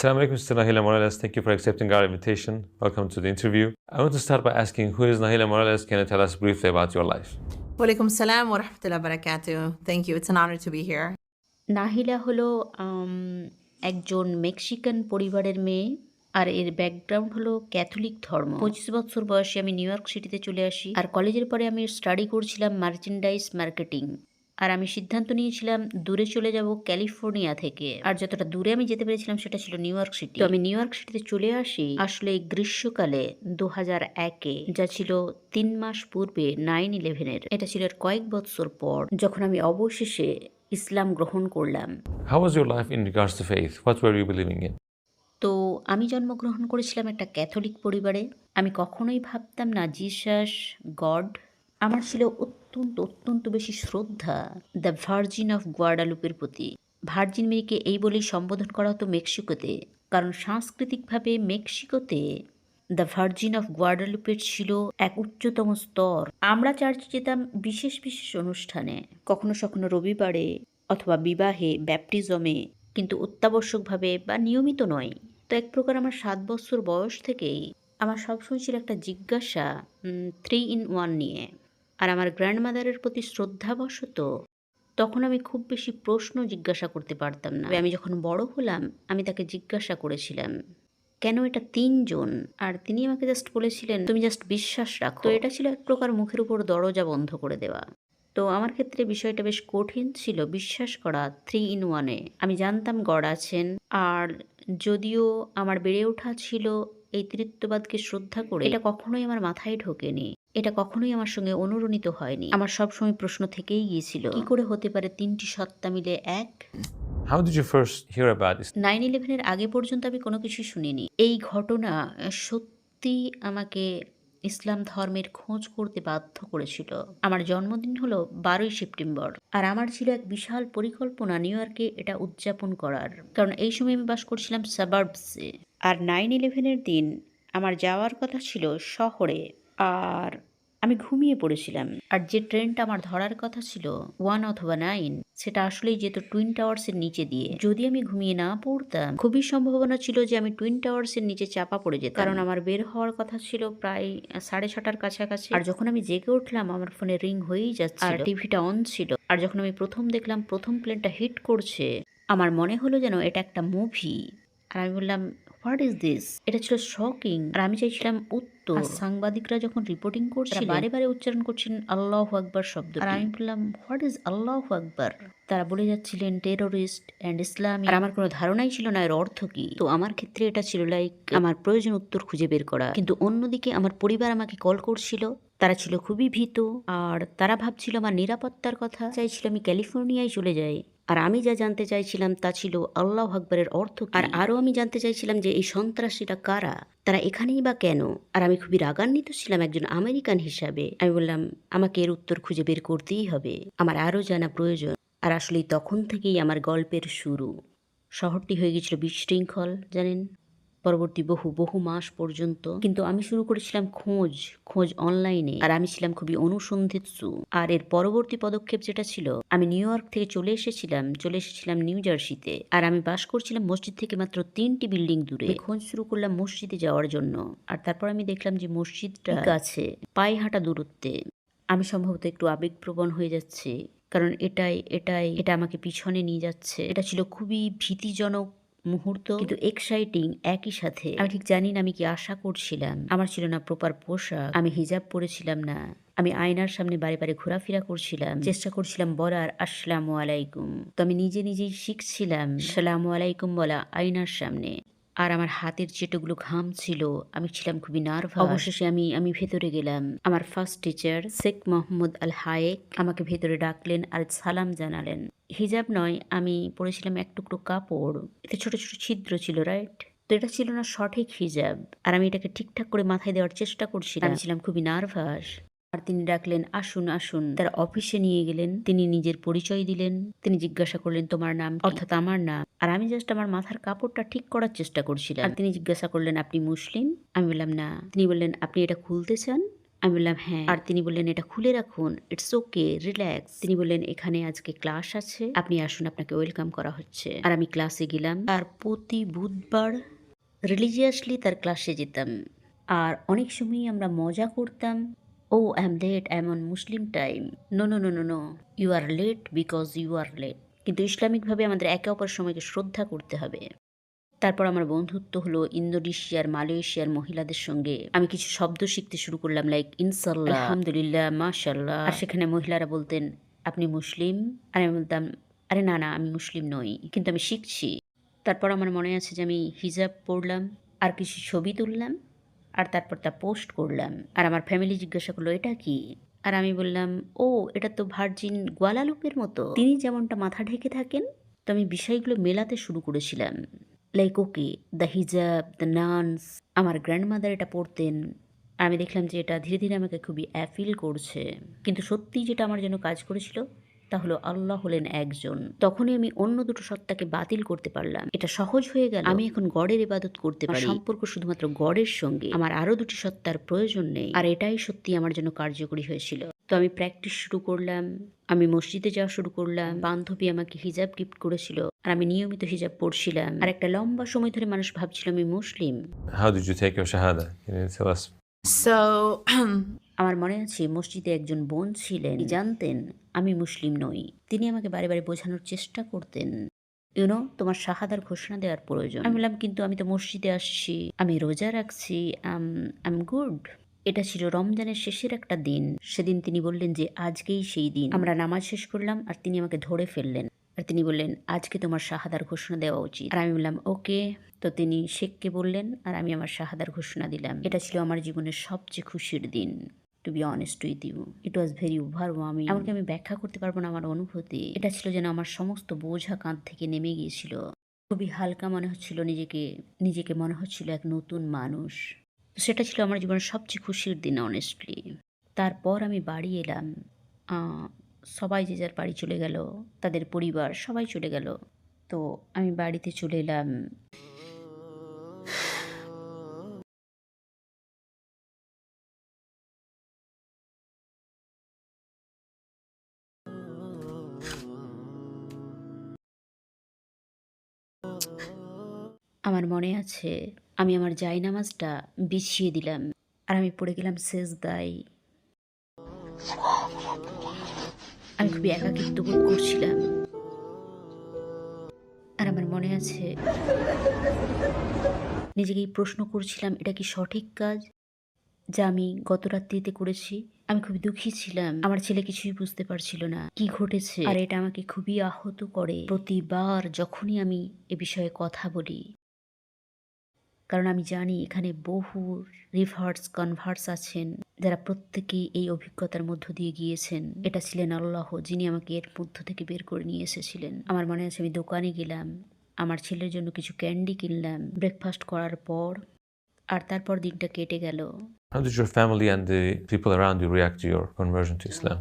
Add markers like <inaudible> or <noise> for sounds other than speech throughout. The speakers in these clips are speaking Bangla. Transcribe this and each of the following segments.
Assalamu alaikum, Sister Nahila Morales. Thank you for accepting our invitation. Welcome to the interview. I want to start by asking who is Nahila Morales? Can you tell us briefly about your life? Walaikum salam wa rahmatullahi wa barakatuh. Thank you. It's an honor to be here. নাহিলা হলো একজন মেক্সিকান পরিবারের মেয়ে আর এর ব্যাকগ্রাউন্ড হলো ক্যাথলিক ধর্ম পঁচিশ বছর বয়সে আমি নিউ ইয়র্ক সিটিতে চলে আসি আর কলেজের পরে আমি স্টাডি করছিলাম মার্চেন্ডাইজ মার্কেটিং আর আমি সিদ্ধান্ত নিয়েছিলাম দূরে চলে যাব ক্যালিফোর্নিয়া থেকে। আর যতটা দূরে আমি যেতে পেরেছিলাম সেটা ছিল নিউ ইয়র্ক সিটি। তো আমি নিউ ইয়র্ক সিটিতে চলে আসি আসলে এই গ্রীষ্মকালে দু হাজার একে যা ছিল তিন মাস পূর্বে নাইন ইলেভেনের। এটা ছিল কয়েক বছর পর যখন আমি অবশেষে ইসলাম গ্রহণ করলাম। How was your life in regards to faith? What were you believing in? তো আমি জন্মগ্রহণ করেছিলাম একটা ক্যাথলিক পরিবারে। আমি কখনোই ভাবতাম না জিসাস গড আমার ছিল অত্যন্ত অত্যন্ত বেশি শ্রদ্ধা দ্য ভার্জিন অফ গুয়াডালুপের প্রতি। ভার্জিন মেরিকে এই বলেই সম্বোধন করা হতো মেক্সিকোতে, কারণ সাংস্কৃতিকভাবে মেক্সিকোতে দ্য ভার্জিন অফ গুয়াডালুপের ছিল এক উচ্চতম স্তর। আমরা চার্চে যেতাম বিশেষ বিশেষ অনুষ্ঠানে, কখনো সখনো রবিবারে অথবা বিবাহে, ব্যাপটিজমে, কিন্তু অত্যাবশ্যকভাবে বা নিয়মিত নয়। তো এক প্রকার আমার সাত বছর বয়স থেকেই আমার সবসময় ছিল একটা জিজ্ঞাসা থ্রি ইন ওয়ান নিয়ে। আর আমার গ্র্যান্ডমাদারের প্রতি শ্রদ্ধাবশত তখন আমি খুব বেশি প্রশ্ন জিজ্ঞাসা করতে পারতাম না। আমি যখন বড় হলাম, আমি তাকে জিজ্ঞাসা করেছিলাম, কেন এটা তিনজন? আর তিনি আমাকে জাস্ট বলেছিলেন, তুমি জাস্ট বিশ্বাস রাখো। তো এটা ছিল এক প্রকার মুখের উপর দরজা বন্ধ করে দেওয়া। তো আমার ক্ষেত্রে বিষয়টা বেশ কঠিন ছিল। বিশ্বাস করা থ্রি ইন ওয়ানে আমি জানতাম গড আছেন, আর যদিও আমার বেড়ে ওঠা ছিল এই তৃত্ববাদকে শ্রদ্ধা করে এটা কখনোই আমার মাথায় ঢোকেনি। এটা কখনোই আমার সঙ্গে অনুরণিত হয়নি। আমার সবসময় প্রশ্ন থেকেই গিয়েছিল কি করে হতে পারে তিনটি সত্তা মিলে এক? How did you first hear about this? 9/11 এর আগে পর্যন্ত আমি কোনো কিছু শুনিনি। এই ঘটনা সত্যি আমাকে ইসলাম ধর্মের খোঁজ করতে বাধ্য করেছিল। আমার জন্মদিন হলো বারোই সেপ্টেম্বর আর আমার ছিল এক বিশাল পরিকল্পনা নিউ ইয়র্কে এটা উদযাপন করার। কারণ এই সময় আমি বাস করছিলাম সাবার্বসে আর নাইন ইলেভেনের দিন আমার যাওয়ার কথা ছিল শহরে। আর আমি ঘুমিয়ে পড়েছিলাম। আর যে ট্রেনটা আমার ধরার কথা ছিল, ওয়ান অথবা নাইন, সেটা আসলেই যেত টুইন টাওয়ার্সের নিচে দিয়ে। যদি আমি ঘুমিয়ে না পড়তাম, খুবই সম্ভাবনা ছিল যে আমি টুইন টাওয়ার্সের নিচে চাপা পড়ে যেতাম। কারণ আমার বের হওয়ার কথা ছিল প্রায় সাড়ে ছটার কাছাকাছি। আর যখন আমি জেগে উঠলাম, আমার ফোনে রিং হয়েই যাচ্ছে আর টিভিটা অন ছিল। আর যখন আমি প্রথম দেখলাম প্রথম প্লেনটা হিট করছে, আমার মনে হলো যেন এটা একটা মুভি। আর আমি বললাম হোয়াট ইজ দিস? এটা ছিল শকিং। আর আমি চাইছিলাম উত্তর। সাংবাদিকরা যখন রিপোর্টিং করছিল বারে বারে উচ্চারণ করছেন আল্লাহ আকবার শব্দ আর আমি বললাম হোয়াট ইজ আল্লাহ আকবার? তারা বলে যাচ্ছিলেন টেরোরিস্ট অ্যান্ড ইসলাম। আর আমার কোনো ধারণাই ছিল না এর অর্থ কি। তো আমার ক্ষেত্রে এটা ছিল লাইক আমার প্রয়োজন উত্তর খুঁজে বের করা। কিন্তু অন্যদিকে আমার পরিবার আমাকে কল করছিল। তারা ছিল খুবই ভীত। আর তারা ভাবছিল আমার নিরাপত্তার কথা। চাইছিল আমি ক্যালিফোর্নিয়ায় চলে যাই। আর আমি যা জানতে চাইছিলাম তা ছিল আল্লাহ আকবরের অর্থ আর আরও আমি জানতে চাইছিলাম যে এই সন্ত্রাসীরা কারা? তারা এখানেই বা কেন? আর আমি খুবই রাগান্বিত ছিলাম একজন আমেরিকান হিসাবে। আমি বললাম, আমাকে এর উত্তর খুঁজে বের করতেই হবে। আমার আরও জানা প্রয়োজন। আর আসলেই তখন থেকেই আমার গল্পের শুরু। শহরটি হয়ে গেছিল বিশৃঙ্খল, জানেন? পরবর্তী বহু বহু মাস পর্যন্ত। কিন্তু আমি শুরু করেছিলাম খোঁজ খোঁজ অনলাইনে আর আমি ছিলাম খুবই অনুসন্ধিৎসু আর এর পরবর্তী পদক্ষেপ যেটা ছিল আমি নিউ ইয়র্ক থেকে চলে এসেছিলাম চলে এসেছিলাম নিউ জার্সিতে আর আমি বাস করছিলাম মসজিদ থেকে মাত্র তিনটি বিল্ডিং দূরে। খোঁজ শুরু করলাম মসজিদে যাওয়ার জন্য। আর তারপর আমি দেখলাম যে মসজিদটা কাছে পায়ে হাঁটা দূরত্বে। আমি সম্ভবত একটু আবেগপ্রবণ হয়ে যাচ্ছে। কারণ এটাই এটাই এটা আমাকে পিছনে নিয়ে যাচ্ছে। এটা ছিল খুবই ভীতিজনক মুহূর্ত কিন্তু এক্সাইটিং একই সাথে। আমি ঠিক জানি না আমি কি আশা করছিলাম। আমার ছিল না প্রপার পোশাক। আমি হিজাব পরেছিলাম না। আমি আয়নার সামনে বারে বারে ঘোরাফেরা করছিলাম। চেষ্টা করছিলাম বলার আসসালামু আলাইকুম। তো আমি নিজে নিজেই শিখছিলাম সালাম আলাইকুম বলা আয়নার সামনে। আর আমার হাতের চেটোগুলো ঘাম ছিল, আমি ছিলাম খুবই নার্ভাস অবশেষে আমি আমি ভেতরে গেলাম। আমার first teacher Sheikh Mohammad Al Hayek আমাকে ভেতরে ডাকলেন আর সালাম জানালেন। হিজাব নয়, আমি পরেছিলাম এক টুকরো কাপড়। এতে ছোট ছোট ছিদ্র ছিল রাইট তো এটা ছিল না সঠিক হিজাব। আর আমি এটাকে ঠিকঠাক করে মাথায় দেওয়ার চেষ্টা করছিলাম। ছিলাম খুবই নার্ভাস আর তিনি ডাকলেন আসুন আসুন। তার অফিসে নিয়ে গেলেন তিনি নিজের পরিচয় দিলেন তিনি জিজ্ঞাসা করলেন তোমার নাম অর্থাৎ আমার নাম। আর আমি জাস্ট আমার মাথার কাপড়টা ঠিক করার চেষ্টা করছিলাম। আর তিনি জিজ্ঞাসা করলেন আপনি মুসলিম? আমি বললাম না। তিনি বললেন আপনি এটা খুলতে চান? আমি বললাম হ্যাঁ। আর তিনি বললেন এটা খুলে রাখুন। ইটস ওকে রিল্যাক্স তিনি বললেন এখানে আজকে ক্লাস আছে। আপনি আসুন আপনাকে ওয়েলকাম করা হচ্ছে। আর আমি ক্লাসে গেলাম। আর প্রতি বুধবার রিলিজিয়াসলি তার ক্লাসে যেতাম। আর অনেক সময় আমরা মজা করতাম। ও I am late I am on Muslim time no no no no no you are late because you are late কিন্তু ইসলামিকভাবে আমাদের একে অপরের সময়কে শ্রদ্ধা করতে হবে। তারপর আমার বন্ধুত্ব হলো ইন্দোনেশিয়ার মালয়েশিয়ার মহিলাদের সঙ্গে। আমি কিছু শব্দ শিখতে শুরু করলাম লাইক ইনসাল্লাহ আলহামদুলিল্লাহ মাশাল্লাহ আর সেখানে মহিলারা বলতেন আপনি মুসলিম? আর আমি বলতাম আরে না না আমি মুসলিম নই কিন্তু আমি শিখছি। তারপর আমার মনে আছে যে আমি হিজাব পড়লাম আর কিছু ছবি তুললাম। আর তারপর তা পোস্ট করলাম। আর আমার ফ্যামিলি জিজ্ঞাসা করল, এটা কি? আর আমি বললাম, ও, এটা তো ভার্জিন গোয়ালালুপের মতো। তিনি যেমনটা মাথা ঢেকে থাকেন তো আমি বিষয়গুলো মেলাতে শুরু করেছিলাম like okay the hijab the nuns আমার গ্র্যান্ডমাদার এটা পড়তেন আমি দেখলাম যে এটা ধীরে ধীরে আমাকে খুবই অ্যাফিল করছে। কিন্তু সত্যিই যেটা আমার জন্য কাজ করেছিল তা হলো আল্লাহ হলেন একজন। তখনই আমি অন্য দুটো সত্তাকে বাতিল করতে পারলাম। এটা সহজ হয়ে গেল। আমি এখন গড়ের ইবাদত করতে পারি। সম্পর্ক শুধুমাত্র গড়ের সঙ্গে। আমার আরও দুটি সত্তার প্রয়োজন নেই। আর এটাই সত্যি আমার জন্য কার্যকরী হয়েছিল। তো আমি প্র্যাকটিস শুরু করলাম। আমি মসজিদে যাওয়া শুরু করলাম। বান্ধবী আমাকে হিজাব গিফট করেছিল। আর আমি নিয়মিত হিজাব পড়ছিলাম আর একটা লম্বা সময় ধরে মানুষ ভাবছিল আমি মুসলিম। How did you take your Shahada? Can you tell us? So, <clears throat> আমার মনে আছে মসজিদে একজন বোন ছিলেন। জানতেন? আমি মুসলিম নই। তিনি আমাকে বারে বারে বোঝানোর চেষ্টা করতেন। ইউনো তোমার শাহাদার ঘোষণা দেওয়ার প্রয়োজন। আমি বললাম, কিন্তু আমি তো মসজিদে আসছি, আমি রোজা রাখছি, আম আম গুড। এটা ছিল রমজানের শেষের একটা দিন। সেদিন তিনি বললেন যে, আজকেই সেই দিন। আমরা নামাজ শেষ করলাম, আর তিনি আমাকে ধরে ফেললেন। আর তিনি বললেন, আজকে তোমার শাহাদার ঘোষণা দেওয়া উচিত। আর আমি বললাম, ওকে। তো তিনি শেখকে বললেন, আর আমি আমার শাহাদার ঘোষণা দিলাম। এটা ছিল আমার জীবনের সবচেয়ে খুশির দিন। To be honest with you it was very overwhelming এমনকি আমি ব্যাখ্যা করতে পারব না আমার অনুভূতি। এটা ছিল যেন আমার সমস্ত বোঝা কাঁধ থেকে নেমে গিয়েছিল। খুবই হালকা মনে হচ্ছিল নিজেকে নিজেকে মনে হচ্ছিল এক নতুন মানুষ। সেটা ছিল আমার জীবনের সবচেয়ে খুশির দিন অনেস্টলি তারপর আমি বাড়ি এলাম। সবাই যে যার বাড়ি চলে গেল, তাদের পরিবার সবাই চলে গেল। তো আমি বাড়িতে চলে এলাম। আমার মনে আছে, আমি আমার জায়নামাজটা বিছিয়ে দিলাম আর আমি পড়ে গেলাম শেষ দায় আমি খুবই একাকিত্ব বোধ করছিলাম। আর আমার মনে আছে, নিজেকেই প্রশ্ন করছিলাম, এটা কি সঠিক কাজ? যা আমি গত রাত্রিতে করেছি। আমি খুবই দুঃখী ছিলাম। আমার ছেলে কিছুই বুঝতে পারছিল না, কি ঘটেছে? আর এটা আমাকে খুবই আহত করে। প্রতিবার যখনই আমি এ বিষয়ে কথা বলি কারণ আমি জানি এখানে বহু রিভার্স কনভার্স আছেন যারা প্রত্যেকেই এই অভিজ্ঞতার মধ্য দিয়ে গিয়েছেন। এটা ছিলেন আল্লাহ যিনি আমাকে এর মধ্য থেকে বের করে নিয়ে এসেছিলেন। আমার মনে আছে আমি দোকানে গেলাম আমার ছেলের জন্য কিছু ক্যান্ডি কিনলাম ব্রেকফাস্ট করার পর আর তারপর দিনটা কেটে গেল। How did your family and the people around you react to your conversion to Islam?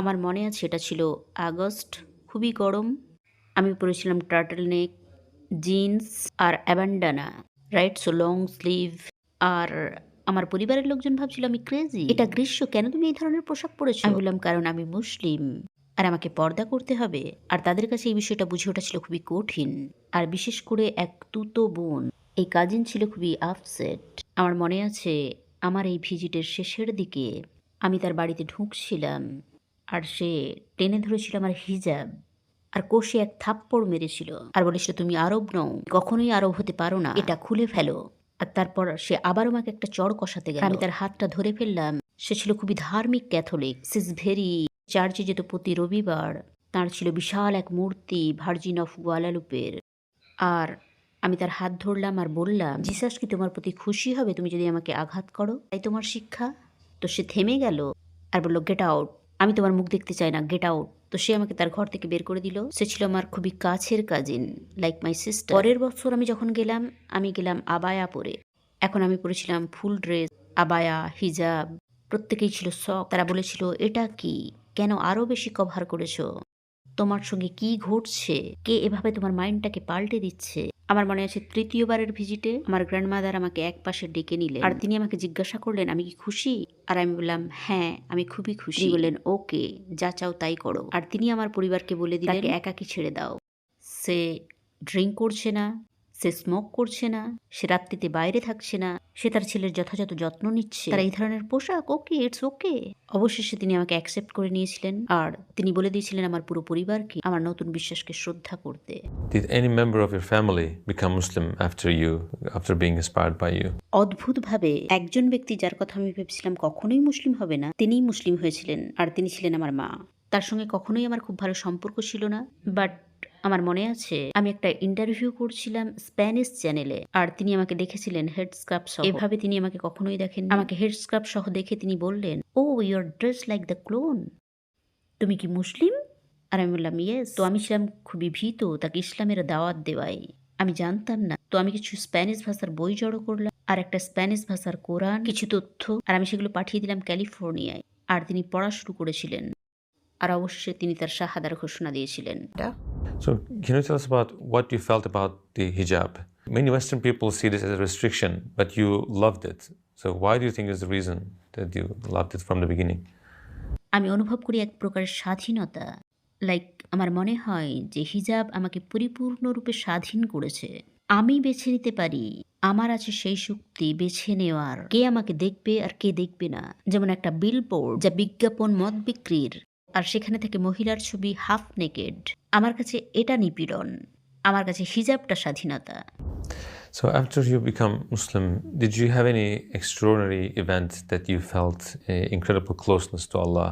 আমার মনে আছে এটা ছিল আগস্ট খুবই গরম। আমি পরেছিলাম turtle neck jeans R a bandana right so long sleeve আর আমার পরিবারের লোকজন ভাবছিল আমি ক্রেজি এটা গ্রীষ্ম, কেন তুমি এই ধরনের পোশাক পরেছো? আমি বললাম, কারণ আমি মুসলিম, আর আমাকে পর্দা করতে হবে। আর তাদের কাছে এই বিষয়টা বুঝে ওঠা ছিল খুবই কঠিন। আর বিশেষ করে এক তুতো বোন, এই কাজিন ছিল খুবই আপসেট আমার মনে আছে, আমার এই ভিজিটের শেষের দিকে আমি তার বাড়িতে ঢুকছিলাম, আর সে টেনে ধরেছিল আমার হিজাব আর কোষে এক থাপ্পড় মেরেছিল। আর বলেছিল, তুমি আরব নও, কখনোই আরব হতে পারো না। এটা খুলে ফেলো। আর তারপর সে আবার আমাকে একটা চড় কষাতে গেল। আমি তার হাতটা ধরে ফেললাম। সে ছিল খুবই ধার্মিক ক্যাথলিক। সিস ভেরি চার্চে যেত প্রতি রবিবার তার ছিল বিশাল এক মূর্তি ভার্জিন অফ গোয়ালালুপের আর আমি তার হাত ধরলাম আর বললাম, জিসাস কি তোমার প্রতি খুশি হবে? তুমি যদি আমাকে আঘাত করো, তাই তোমার শিক্ষা? তো সে থেমে গেল আর বলল গেট আউট আমি তোমার মুখ দেখতে চাই না। গেট আউট তো সে আমাকে তার ঘর থেকে বের করে দিল। সে ছিল আমার খুবই কাছের কাজিন লাইক মাই সিস্টার পরের বছর আমি যখন গেলাম আমি গেলাম আবায়া পরে। এখন আমি পরেছিলাম ফুল ড্রেস আবায়া হিজাব প্রত্যেকেই ছিল শখ তারা বলেছিল এটা কি? কেন আরও বেশি কভার করেছ? তোমার সঙ্গে কি ঘটছে? কে এভাবে তোমার মাইন্ডটাকে পাল্টে দিচ্ছে? আমার মনে আছে তৃতীয়বারের ভিজিটে আমার গ্র্যান্ডমাদার আমাকে এক পাশে ডেকে নিলেন। আর তিনি আমাকে জিজ্ঞাসা করলেন আমি কি খুশি? আর আমি বললাম হ্যাঁ আমি খুবই খুশি। বললেন ওকে যা চাও তাই করো। আর তিনি আমার পরিবারকে বলে দিলেন একাকি ছেড়ে দাও। সে ড্রিঙ্ক করছে না সে স্মোক করছে না সে রাত্রিতে বাইরে থাকছে না সে তার ছেলের যথাযথ যত্ন নিচ্ছে। তার এই ধরনের পোশাক ওকে ইটস ওকে অবশেষে তিনি আমাকে অ্যাকসেপ্ট করে নিয়েছিলেন আর তিনি বলে দিয়েছিলেন আমার পুরো পরিবারকে আমার নতুন বিশ্বাসকে শ্রদ্ধা করতে। Did any member of your family become Muslim after you, after being inspired by you? অদ্ভুতভাবে একজন ব্যক্তি যার কথা আমি ভেবেছিলাম কখনোই মুসলিম হবে না তিনিই মুসলিম হয়েছিলেন আর তিনি ছিলেন আমার মা। তার সঙ্গে কখনোই আমার খুব ভালো সম্পর্ক ছিল না বাট আমার মনে আছে, আমি একটা ইন্টারভিউ করছিলাম স্প্যানিশ চ্যানেলে আর তিনি আমাকে দেখেছিলেন হেডস্কার্প সহ। এভাবে তিনি আমাকে কখনোই দেখেন আমাকে হেড স্কার্ফ সহ দেখে তিনি বললেন ও your dress like the clone তুমি কি মুসলিম? আর আমি বললাম ইয়েস তো আমি ছিলাম খুবই ভীত, তাকে ইসলামের দাওয়াত দেওয়াই। আমি জানতাম না। তো আমি কিছু স্প্যানিশ ভাষার বই জড়ো করলাম, আর একটা স্প্যানিশ ভাষার কোরআন, কিছু তথ্য, আর আমি সেগুলো পাঠিয়ে দিলাম ক্যালিফোর্নিয়ায় আর তিনি পড়া শুরু করেছিলেন। আর অবশেষে তিনি তার শাহাদার ঘোষণা দিয়েছিলেন So, can you tell us about what you felt about the hijab? Many Western people see this as a restriction, but you loved it. So, why do you think is the reason that you loved it from the beginning? আমি অনুভব করি এক প্রকার স্বাধীনতা লাইক আমার মনে হয় যে হিজাব আমাকে পরিপূর্ণরূপে স্বাধীন করেছে আমি বেছে নিতে পারি আমার আছে সেই শক্তি বেছে নেওয়ার কে আমাকে দেখবে আর কে দেখবে না যেমন একটা বিলবোর্ড যা বিজ্ঞাপন মদ বিক্রির আর সেখানে থেকে মহিলার ছবি হাফ নেকেড। আমার কাছে এটা নিপীড়ন। আমার কাছে হিজাবটা স্বাধীনতা। So, after you become Muslim, did you have any extraordinary event that you felt uh, incredible closeness to Allah?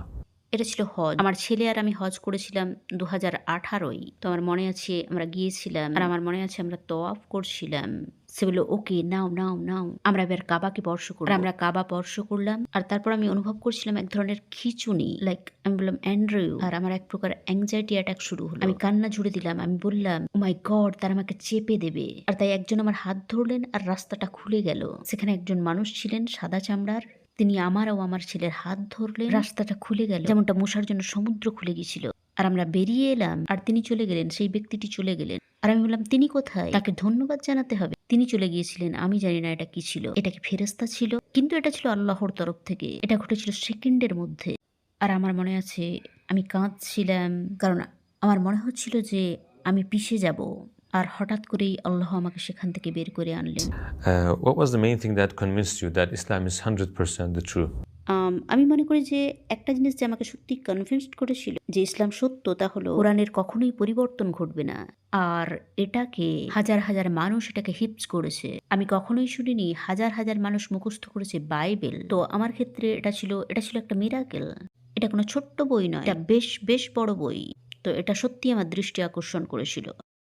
এটা ছিল হজ। আমার ছেলে আর আমি হজ করেছিলাম দু হাজার আঠারোই। তো আমার মনে আছে আমরা গিয়েছিলাম আর আমার মনে আছে আমরা তোয়াফ করছিলাম। সে বলল ওকে নাও নাও নাও। আমরা এবার কাবাকে স্পর্শ করলাম। আমরা কাবা স্পর্শ করলাম আর তারপর আমি অনুভব করছিলাম এক ধরনের খিচুনি। লাইক আমি বললাম অ্যান্ড্রিউ আর আমার এক প্রকার অ্যাংজাইটি অ্যাটাক শুরু হলো। আমি কান্না জুড়ে দিলাম। আমি বললাম ও মাই গড তারা আমাকে চেপে দেবে। আর তাই একজন আমার হাত ধরলেন আর রাস্তাটা খুলে গেল। সেখানে একজন মানুষ ছিলেন সাদা চামড়ার। তিনি আমার ও আমার ছেলের হাত ধরলেন। রাস্তাটা খুলে গেল। যেমনটা মশার জন্য সমুদ্র খুলে গেছিল আর আমরা বেরিয়ে এলাম। আর তিনি চলে গেলেন সেই ব্যক্তিটি চলে গেলেন। আর আমি বললাম তিনি কোথায়? তাকে ধন্যবাদ জানাতে হবে। তিনি চলে গিয়েছিলেন। আমি জানি না এটা কি ছিল। এটা কি ফেরেস্তা ছিল? কিন্তু এটা ছিল আল্লাহর তরফ থেকে। এটা ঘটেছিল সেকেন্ডের মধ্যে। আর আমার মনে আছে আমি কাঁদছিলাম। কারণ আমার মনে হচ্ছিল যে আমি পিষে যাব। আর হঠাৎ করেই আল্লাহ আমাকে সেখান থেকে বের করে আনলেন। Uh, what was the main thing that convinced you that Islam is 100% the truth? আম, মনে করি যে একটা জিনিস যে আমাকে সত্যি কনভিন্সড করেছিল যে ইসলাম সত্য তা হলো কোরআনের কখনোই পরিবর্তন ঘটবে না। আর এটাকে হাজার হাজার মানুষ এটাকে হিপস করেছে। আমি কখনোই শুনিনি হাজার হাজার মানুষ মুখস্থ করেছে বাইবেল। তো আমার ক্ষেত্রে এটা ছিল এটা ছিল একটা মিরাকেল এটা কোনো ছোট্ট বই নয় এটা বেশ বেশ বড় বই। তো এটা সত্যি আমার দৃষ্টি আকর্ষণ করেছিল।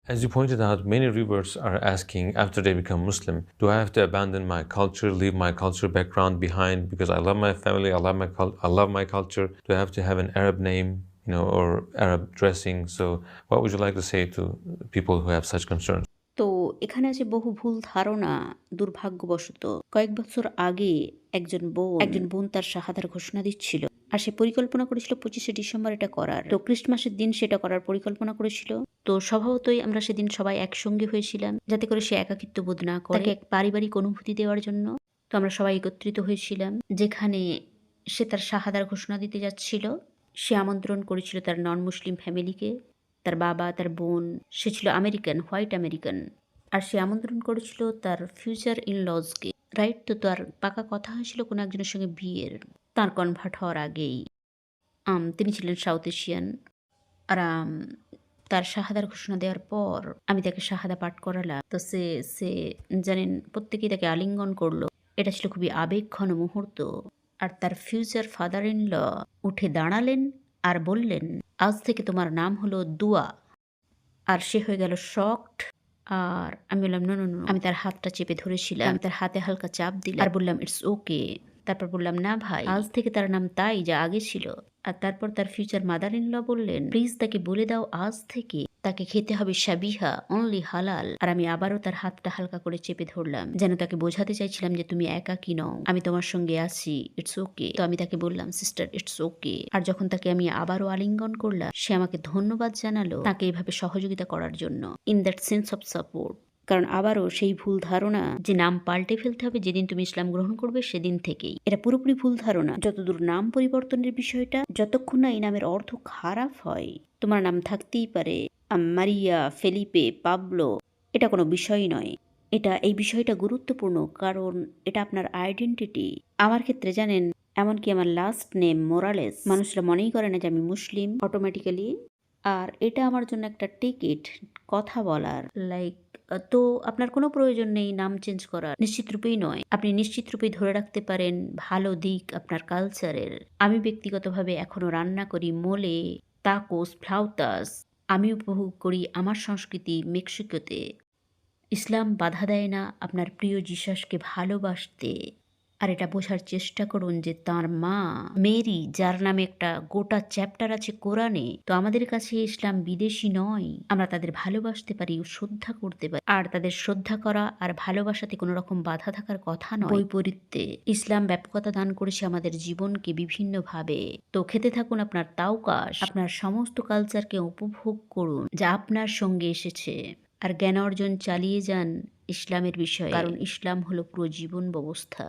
As you pointed out, many reverts are asking after they become Muslim, do I have to abandon my culture, leave my culture background behind because I love my family, I love my I love my culture? Do I have to have an Arab name, you know, or Arab dressing? So, what would you like to say to people who have such concerns? তো এখানে আছে বহু ভুল ধারণা দুর্ভাগ্যবশত কয়েক বছর আগে একজন বোন একজন বোন তার শাহাদার ঘোষণা দিচ্ছিল আর সে পরিকল্পনা করেছিল পঁচিশে ডিসেম্বর এটা করার। তো ক্রিসমাসের দিন সেটা করার পরিকল্পনা করেছিল। তো স্বভাবতই আমরা সেদিন সবাই একসঙ্গে হয়েছিলাম, যাতে করে সে একাকিত্ব বোধ না করে এক পারিবারিক অনুভূতি দেওয়ার জন্য তো আমরা সবাই একত্রিত হয়েছিলাম, যেখানে সে তার শাহাদার ঘোষণা দিতে যাচ্ছিল। সে আমন্ত্রণ করেছিল তার নন মুসলিম ফ্যামিলিকে, তার বাবা, তার বোন, সে ছিল আমেরিকান, হোয়াইট আমেরিকান। আর সে আমন্ত্রণ করেছিল তার ফিউচার ইন লজকে রাইট? তো তার পাকা কথা হয়েছিল কোনো একজনের সঙ্গে বিয়ের। তার কনভার্ট হওয়ার আগেই। তিনি ছিলেন সাউথ এশিয়ান আর তার শাহাদার ঘোষণা দেওয়ার পর আমি তাকে শাহাদা পাঠ করালাম। তো সে সে জানেন, প্রত্যেকেই তাকে আলিঙ্গন করল। এটা ছিল খুবই আবেগঘন মুহূর্ত। আর তার ফিউচার ফাদার ইন ল উঠে দাঁড়ালেন আর বললেন, আজ থেকে তোমার নাম হলো দুয়া। আর সে হয়ে গেল শকড আর আমি বললাম, নো নো নো আমি তার হাতটা চেপে ধরেছিলাম। আমি তার হাতে হালকা চাপ দিলাম। আর বললাম ইটস ওকে তারপর বললাম, না ভাই, আজ থেকে তার নাম তাই যা আগে ছিল। আর তারপর তার ফিউচার মাদার ইন ল বললেন, প্লিজ তাকে বলে দাও আজ থেকে। তাকে খেতে হবে সাবিহা অনলি হালাল। আর আমি আবারও তার হাতটা হালকা করে চেপে ধরলাম, যেন তাকে বোঝাতে চাইছিলাম যে তুমি একা কি নও। আমি তোমার সঙ্গে আছি ইটস ওকে তো আমি তাকে বললাম সিস্টার ইটস ওকে আর যখন তাকে আমি আবারও আলিঙ্গন করলাম, সে আমাকে ধন্যবাদ জানালো তাকে এভাবে সহযোগিতা করার জন্য in that sense of support কারণ আবারও সেই ভুল ধারণা যে নাম পাল্টে ফেলতে হবে যেদিন তুমি ইসলাম গ্রহণ করবে সেদিন থেকেই। এটা পুরোপুরি ভুল ধারণা। যতদূর নাম পরিবর্তনের বিষয়টা, যতক্ষণ না এই নামের অর্থ খারাপ হয়, তোমার নাম থাকতেই পারে। মারিয়া, ফেলিপে, পাবলো, এটা কোনো বিষয় নয়। এটা, এই বিষয়টা গুরুত্বপূর্ণ কারণ এটা আপনার আইডেন্টিটি। আমার ক্ষেত্রে জানেন, এমনকি আমার লাস্ট নেম মোরালেস। মানুষরা মনেই করে না যে আমি মুসলিম অটোমেটিক্যালি আর এটা আমার জন্য একটা টিকিট, কথা বলার। লাইক তো আপনার কোনো প্রয়োজন নেই নাম চেঞ্জ করার। নিশ্চিত রূপেই নয়। আপনি নিশ্চিত রূপে ধরে রাখতে পারেন, ভালো দিক আপনার কালচারের আমি ব্যক্তিগতভাবে এখনও রান্না করি মোলে তাকোস ফ্লাউতাস আমি উপভোগ করি আমার সংস্কৃতি মেক্সিকোতে। ইসলাম বাধা দেয় না আপনার প্রিয় জিসাসকে ভালোবাসতে। আর এটা বোঝার চেষ্টা করুন যে তার মা, মেরি, যার নামে একটা গোটা চ্যাপ্টার আছে কোরআনে, তো আমাদের কাছে ইসলাম বিদেশি নয়। আমরা তাদের ভালোবাসতে পারি শ্রদ্ধা করতে পারি। আর তাদের শ্রদ্ধা করা আর ভালোবাসাতে কোনো রকম বাধা থাকার কথা নয়। বৈপরীত্যে ইসলাম ব্যাপকতা দান করেছে আমাদের জীবনকে বিভিন্নভাবে। তো খেতে থাকুন আপনার তাওকাশ আপনার সমস্ত কালচারকে উপভোগ করুন, যা আপনার সঙ্গে এসেছে। আর জ্ঞান অর্জন চালিয়ে যান ইসলামের বিষয়ে। কারণ ইসলাম হলো পুরো জীবন ব্যবস্থা।